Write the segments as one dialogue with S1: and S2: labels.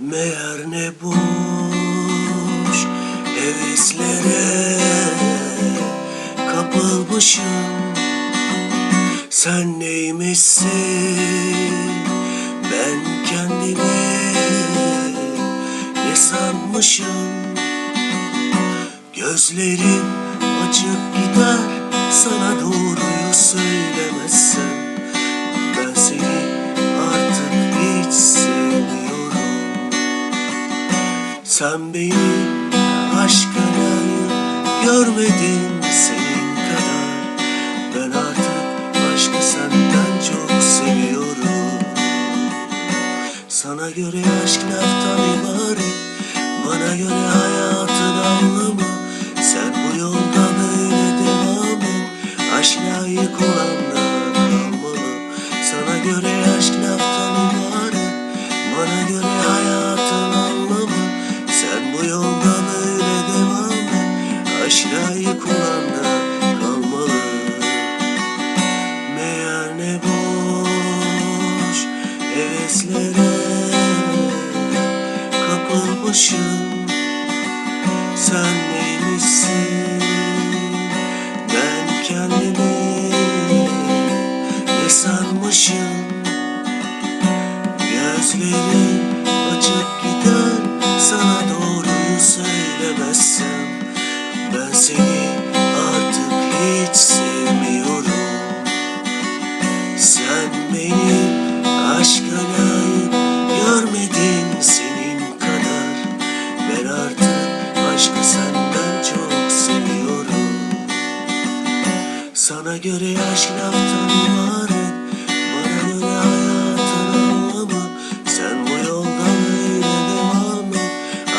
S1: Meğer ne boş heveslere kapılmışım. Sen neymişsin? Ben kendimi ne sanmışım? Gözlerim açık gider Sen beni aşka layık görmedin senin kadar. Ben artık aşkı senden çok seviyorum. Sana göre aşk laftan ibaret Bana göre heveslere kapılmışım. Sen neymişsin? Ben kendimi ne sanmışım? Gözlerim açık gider sana doğruyu söylemezsem. Ben seni artık aşkı senden çok seviyorum. Sana göre aşk laftan ibaret Bana göre hayatın anlamı. Sen bu yolda böyle devam et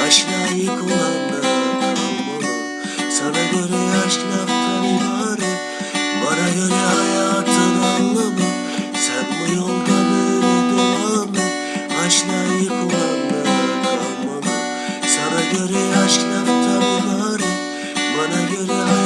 S1: Aşk layık kalmalı Sana göre aşk göre aşk lafta bari Bana göre aşk